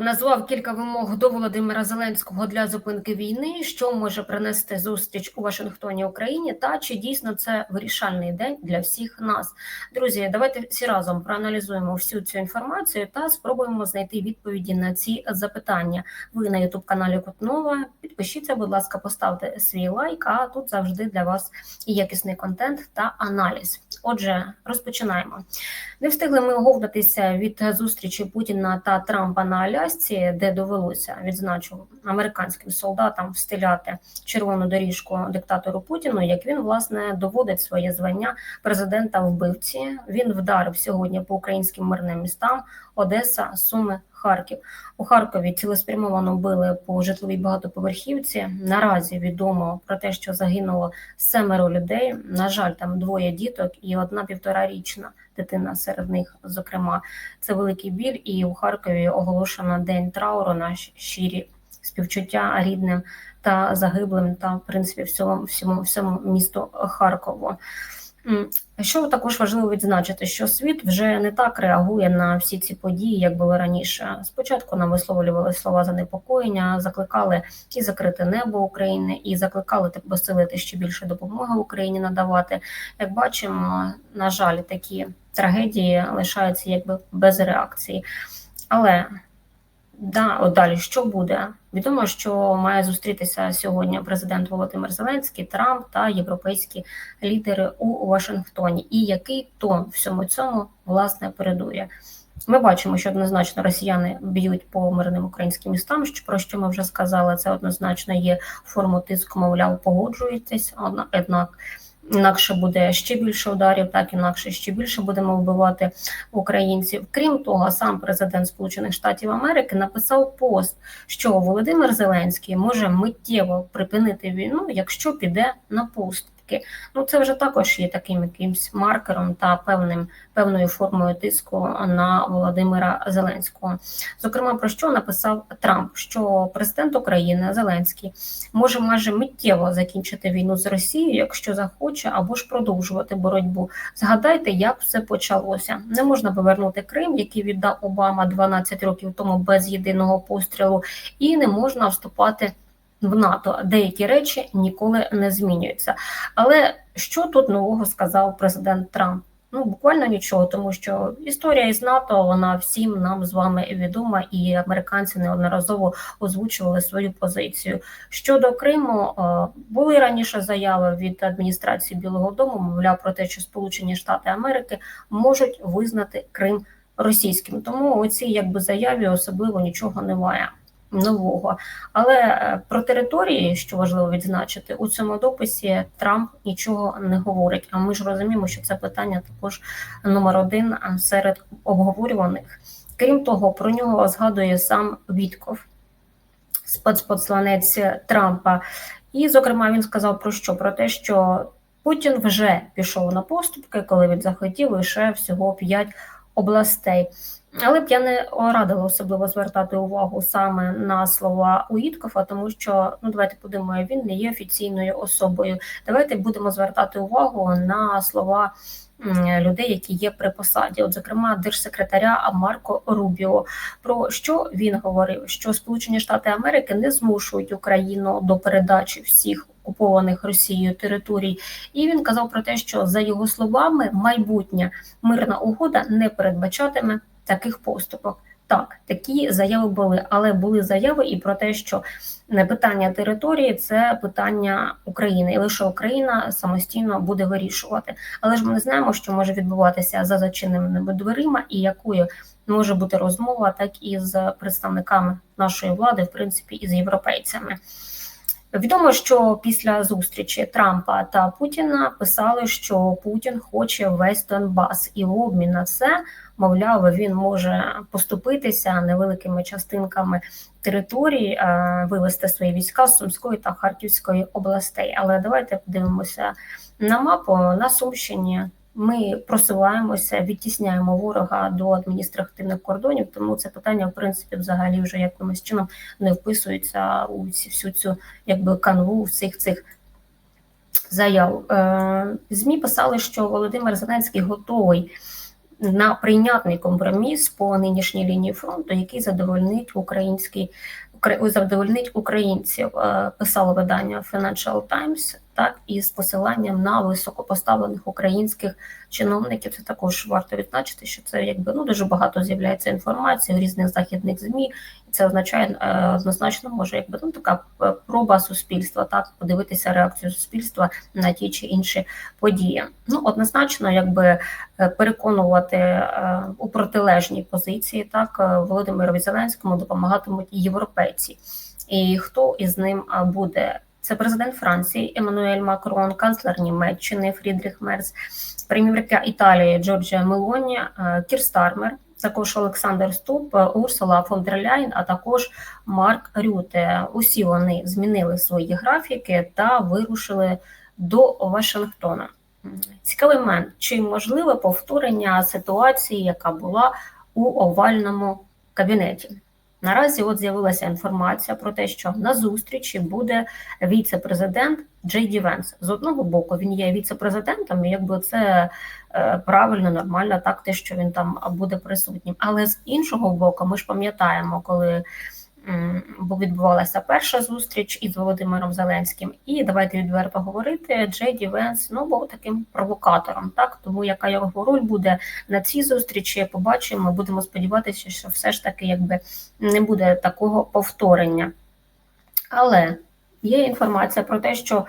Назвав кілька вимог до Володимира Зеленського для зупинки війни, що може принести зустріч у Вашингтоні Україні, та чи дійсно це вирішальний день для всіх нас, друзі? Давайте всі разом проаналізуємо всю цю інформацію та спробуємо знайти відповіді на ці запитання. Ви на Ютуб каналі Кутнова. Підпишіться, будь ласка, поставте свій лайк. А тут завжди для вас якісний контент та аналіз. Отже, розпочинаємо. Не встигли ми оговтатися від зустрічі Путіна та Трампа на Алясці, де довелося відзначу американським солдатам встиляти червону доріжку диктатору Путіну, як він власне доводить своє звання президента вбивці. Він вдарив сьогодні по українським мирним містам Одеса, Суми. Харків у Харкові цілеспрямовано били по житловій багатоповерхівці. Наразі відомо про те, що загинуло семеро людей. На жаль, там двоє діток і одна півторарічна дитина серед них. Зокрема, це великий біль. І у Харкові оголошено день трауру на щирі співчуття рідним та загиблим, та в принципі всьому всьому всьому місту Харкову. Що також важливо відзначити, що світ вже не так реагує на всі ці події, як було раніше. Спочатку нам висловлювали слова занепокоєння, закликали і закрити небо України, і закликали посилити ще більше допомоги Україні надавати. Як бачимо, на жаль, такі трагедії лишаються якби без реакції. Але Да, от далі що буде? Відомо, що має зустрітися сьогодні президент Володимир Зеленський, Трамп та європейські лідери у Вашингтоні. І який тон всьому цьому власне передує? Ми бачимо, що однозначно росіяни б'ють по мирним українським містам. Що про що ми вже сказали? Це однозначно є форму тиску, мовляв, погоджуєтесь, однак інакше буде ще більше ударів, так інакше ще більше будемо вбивати українців. Крім того, сам президент Сполучених Штатів Америки написав пост, що Володимир Зеленський може миттєво припинити війну, якщо піде на пост відсотки. Ну це вже також є таким якимсь маркером та певним певною формою тиску на Володимира Зеленського. Зокрема, про що написав Трамп? Що президент України Зеленський може майже миттєво закінчити війну з Росією, якщо захоче, або ж продовжувати боротьбу. Згадайте, як все почалося. Не можна повернути Крим, який віддав Обама 12 років тому без єдиного пострілу, і не можна вступати в НАТО деякі речі ніколи не змінюються. Але що тут нового сказав президент Трамп? Ну буквально нічого, тому що історія із НАТО вона всім нам з вами відома, і американці неодноразово озвучували свою позицію. Щодо Криму е, були раніше заяви від адміністрації Білого Дому, мовляв про те, що Сполучені Штати Америки можуть визнати Крим російським. Тому оці якби заяві особливо нічого немає нового. Але е, про території, що важливо відзначити, у цьому дописі Трамп нічого не говорить. А ми ж розуміємо, що це питання також номер один серед обговорюваних. Крім того, про нього згадує сам Вітков, спецпосланець Трампа. І, зокрема, він сказав про що? Про те, що Путін вже пішов на поступки, коли він захотів лише всього п'ять областей. Але б я не радила особливо звертати увагу саме на слова Уіткофа, тому що ну давайте подумаємо, він не є офіційною особою. Давайте будемо звертати увагу на слова. Людей, які є при посаді, от зокрема держсекретаря Марко Рубіо, про що він говорив? Що Сполучені Штати Америки не змушують Україну до передачі всіх окупованих Росією територій, і він казав про те, що за його словами майбутня мирна угода не передбачатиме таких поступок. Так, такі заяви були, але були заяви і про те, що не питання території це питання України, і лише Україна самостійно буде вирішувати. Але ж ми не знаємо, що може відбуватися за зачиненими дверима, і якою може бути розмова, так і з представниками нашої влади, в принципі, і з європейцями. Відомо, що після зустрічі Трампа та Путіна писали, що Путін хоче весь Донбас, і в обмін на це мовляв, він може поступитися невеликими частинками території, е, вивести свої війська з Сумської та Харківської областей. Але давайте подивимося на мапу на Сумщині. Ми просуваємося, відтісняємо ворога до адміністративних кордонів, тому це питання, в принципі, взагалі вже якимось чином не вписується у всю цю якби канву всіх цих заяв. Е, Змі писали, що Володимир Зеленський готовий на прийнятний компроміс по нинішній лінії фронту, який задовольнить український Укра- задовольнить українців. Е, Писало видання Financial Times, так із посиланням на високопоставлених українських чиновників. Це також варто відзначити, що це якби ну дуже багато з'являється інформації у різних західних змі. І це означає е, однозначно, може, якби ну така е, проба суспільства, так подивитися реакцію суспільства на ті чи інші події. Ну однозначно, якби е, переконувати у протилежній позиції, так Володимирові Зеленському допомагатимуть європейці. І хто із ним буде? Це президент Франції Еммануель Макрон, канцлер Німеччини Фрідріх Мерц, прем'єрка Італії Джорджія Мелоні, е, Кір Стармер, також Олександр Ступ, е, Урсула фон дер Ляйн, а також Марк Рюте. Усі вони змінили свої графіки та вирушили до Вашингтона. Цікавий момент, чи можливе повторення ситуації, яка була у овальному кабінеті? Наразі от з'явилася інформація про те, що на зустрічі буде віце-президент Джей Ді Венс. З одного боку, він є віце-президентом, і якби це е, правильно, нормально, так те, що він там буде присутнім. Але з іншого боку, ми ж пам'ятаємо, коли бо відбувалася перша зустріч із Володимиром Зеленським, і давайте відверто говорити, Джей Ді Венс ну був таким провокатором, так тому яка його роль буде на цій зустрічі, побачимо. Будемо сподіватися, що все ж таки якби не буде такого повторення. Але є інформація про те, що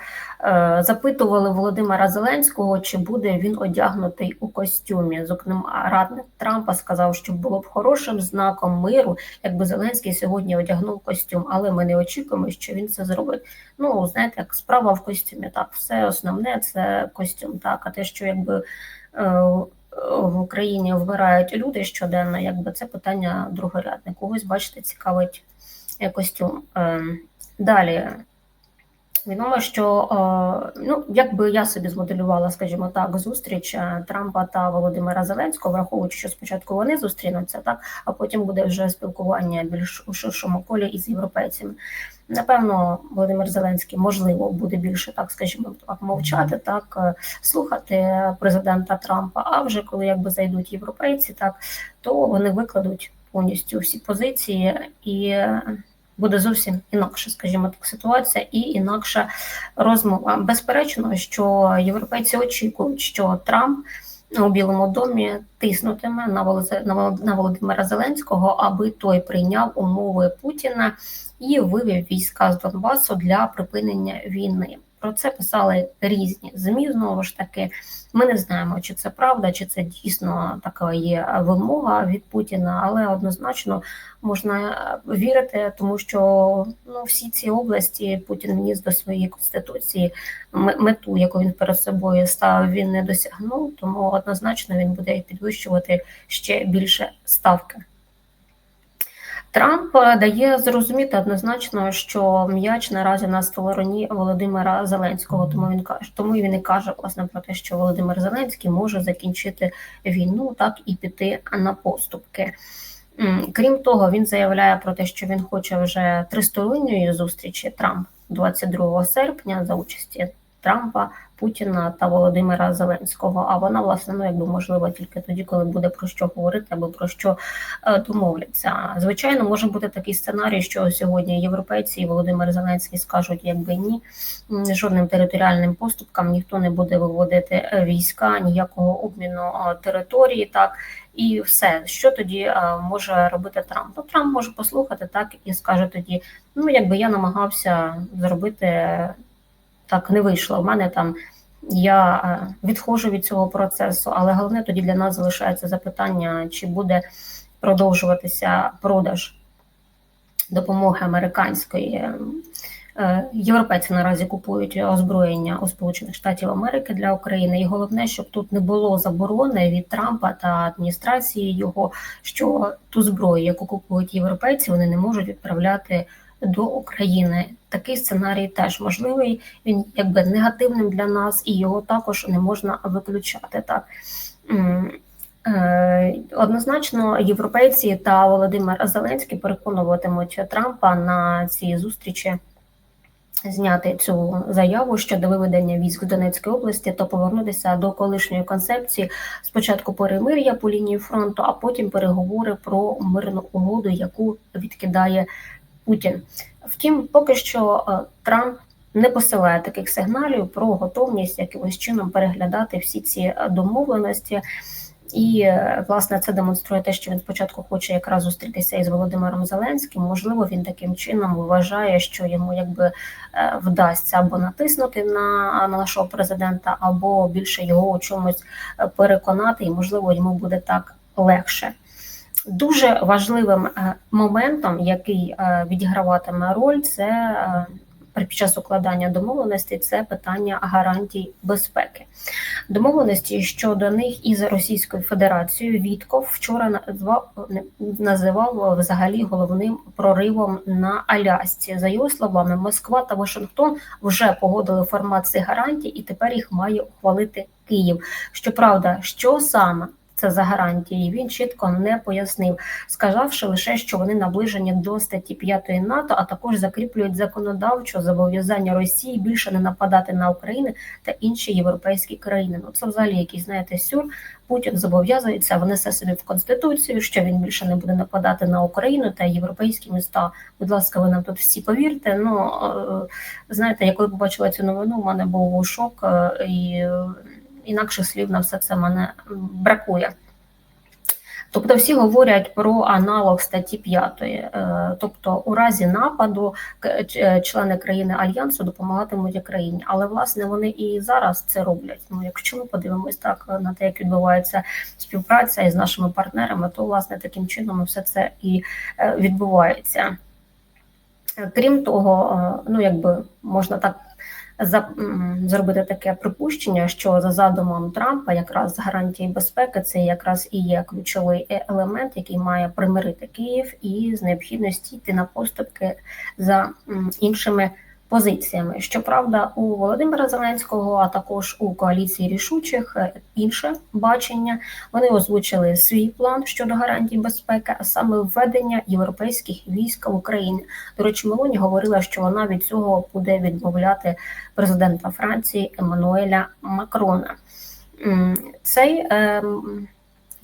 запитували Володимира Зеленського, чи буде він одягнутий у костюмі. Зокрема, радник Трампа сказав, що було б хорошим знаком миру, якби Зеленський сьогодні одягнув костюм, але ми не очікуємо, що він це зробить. Ну, знаєте, як справа в костюмі, так, все основне це костюм, так, а те, що якби. Е, в Україні вмирають люди щоденно, якби це питання другорядне. Когось, бачите, цікавить е, костюм. Е, Далі. Відомо, що е, ну, якби я собі змоделювала, скажімо так, зустріч е, Трампа та Володимира Зеленського, враховуючи, що спочатку вони зустрінуться, так а потім буде вже спілкування більш у ширшому колі із європейцями. Напевно, Володимир Зеленський можливо буде більше так, скажімо, так мовчати, так е, слухати президента Трампа. А вже коли якби зайдуть європейці, так то вони викладуть повністю всі позиції і. Буде зовсім інакше, скажімо так, ситуація і інакша розмова. Безперечно, що європейці очікують, що Трамп у Білому домі тиснутиме на Володимира Зеленського, аби той прийняв умови Путіна і вивів війська з Донбасу для припинення війни. Про це писали різні змі. Знову ж таки, ми не знаємо, чи це правда, чи це дійсно така є вимога від Путіна, але однозначно можна вірити, тому що ну всі ці області Путін вніс до своєї конституції мету, яку він перед собою ставив, він не досягнув. Тому однозначно він буде підвищувати ще більше ставки. Трамп дає зрозуміти однозначно, що м'яч наразі на стороні Володимира Зеленського. Тому він каже, тому він і каже власне про те, що Володимир Зеленський може закінчити війну, так і піти на поступки. Крім того, він заявляє про те, що він хоче вже тристоронньої зустрічі Трамп 22 серпня за участі Трампа, Путіна та Володимира Зеленського. А вона, власне, ну якби можливо тільки тоді, коли буде про що говорити або про що е, домовляться. Звичайно, може бути такий сценарій, що сьогодні європейці і Володимир Зеленський скажуть, якби ні, жодним територіальним поступкам ніхто не буде виводити е, війська, ніякого обміну е, території, так. І все, що тоді може робити Трамп? Ну, Трамп може послухати так і скаже тоді: ну якби я намагався зробити так, не вийшло. У мене там я е, відходжу від цього процесу, але головне тоді для нас залишається запитання, чи буде продовжуватися продаж допомоги американської. Е, Європейці наразі купують озброєння у Сполучених Штатів Америки для України, і головне, щоб тут не було заборони від Трампа та адміністрації його, що ту зброю, яку купують європейці, вони не можуть відправляти до України. Такий сценарій теж можливий. Він якби негативним для нас, і його також не можна виключати. Так е, однозначно, європейці та Володимир Зеленський переконуватимуть Трампа на цій зустрічі Зняти цю заяву щодо виведення військ з Донецької області та повернутися до колишньої концепції спочатку перемир'я по лінії фронту, а потім переговори про мирну угоду, яку відкидає Путін. Втім, поки що е, Трамп не посилає таких сигналів про готовність якимось чином переглядати всі ці е, домовленості. І е, власне це демонструє те, що він спочатку хоче якраз зустрітися із Володимиром Зеленським. Можливо, він таким чином вважає, що йому якби вдасться або натиснути на, на нашого президента, або більше його у чомусь переконати, і можливо йому буде так легше. Дуже важливим моментом, який відіграватиме роль, це під час укладання домовленості це питання гарантій безпеки. Домовленості щодо них із Російською Федерацією Вітков вчора називав взагалі головним проривом на Алясці. За його словами, Москва та Вашингтон вже погодили формат цих гарантій, і тепер їх має ухвалити Київ. Щоправда, що саме це за гарантії. Він чітко не пояснив, сказавши лише, що вони наближені до статті 5 НАТО, а також закріплюють законодавчо зобов'язання Росії більше не нападати на Україну та інші європейські країни. Ну це взагалі якийсь, знаєте, сюр. Путін зобов'язується внесе собі в конституцію, що він більше не буде нападати на Україну та європейські міста. Будь ласка, ви нам тут всі повірте. Ну е, знаєте, я коли побачила цю новину, у мене був шок е, і інакших слів на все це мене бракує. Тобто всі говорять про аналог статті 5. Е, тобто, у разі нападу е, члени країни альянсу допомагатимуть Україні, але власне вони і зараз це роблять. Ну, якщо ми подивимось так на те, як відбувається співпраця із нашими партнерами, то власне таким чином все це і е, відбувається. Крім того, ну якби можна так зробити таке припущення, що за задумом Трампа якраз гарантії безпеки це якраз і є ключовий е, елемент, який має примирити Київ і з необхідності йти на поступки за іншими позиціями. Щоправда, у Володимира Зеленського, а також у коаліції рішучих е, інше бачення. Вони озвучили свій план щодо гарантій безпеки, а саме введення європейських військ в Україні. До речі, Мелоні говорила, що вона від цього буде відмовляти президента Франції Еммануеля Макрона. Цей ем,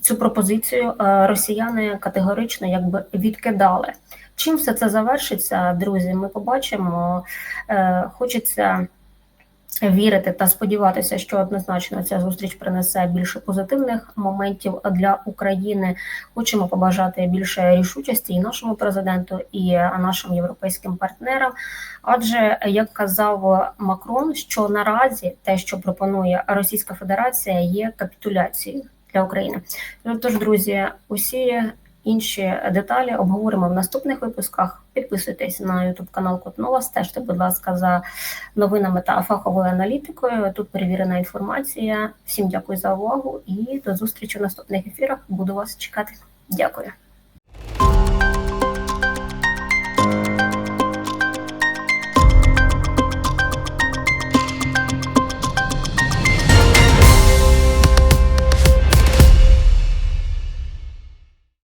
Цю пропозицію е, росіяни категорично якби відкидали. Чим все це завершиться, друзі? Ми побачимо. Е, хочеться вірити та сподіватися, що однозначно ця зустріч принесе більше позитивних моментів для України. Хочемо побажати більше рішучості і нашому президенту, і нашим європейським партнерам. Адже як казав Макрон, що наразі те, що пропонує Російська Федерація, є капітуляцією для України. Тож, друзі, усі. Інші деталі обговоримо в наступних випусках. Підписуйтесь на YouTube канал Котнова, стежте, будь ласка, за новинами та фаховою аналітикою. Тут перевірена інформація. Всім дякую за увагу і до зустрічі в наступних ефірах. Буду вас чекати. Дякую.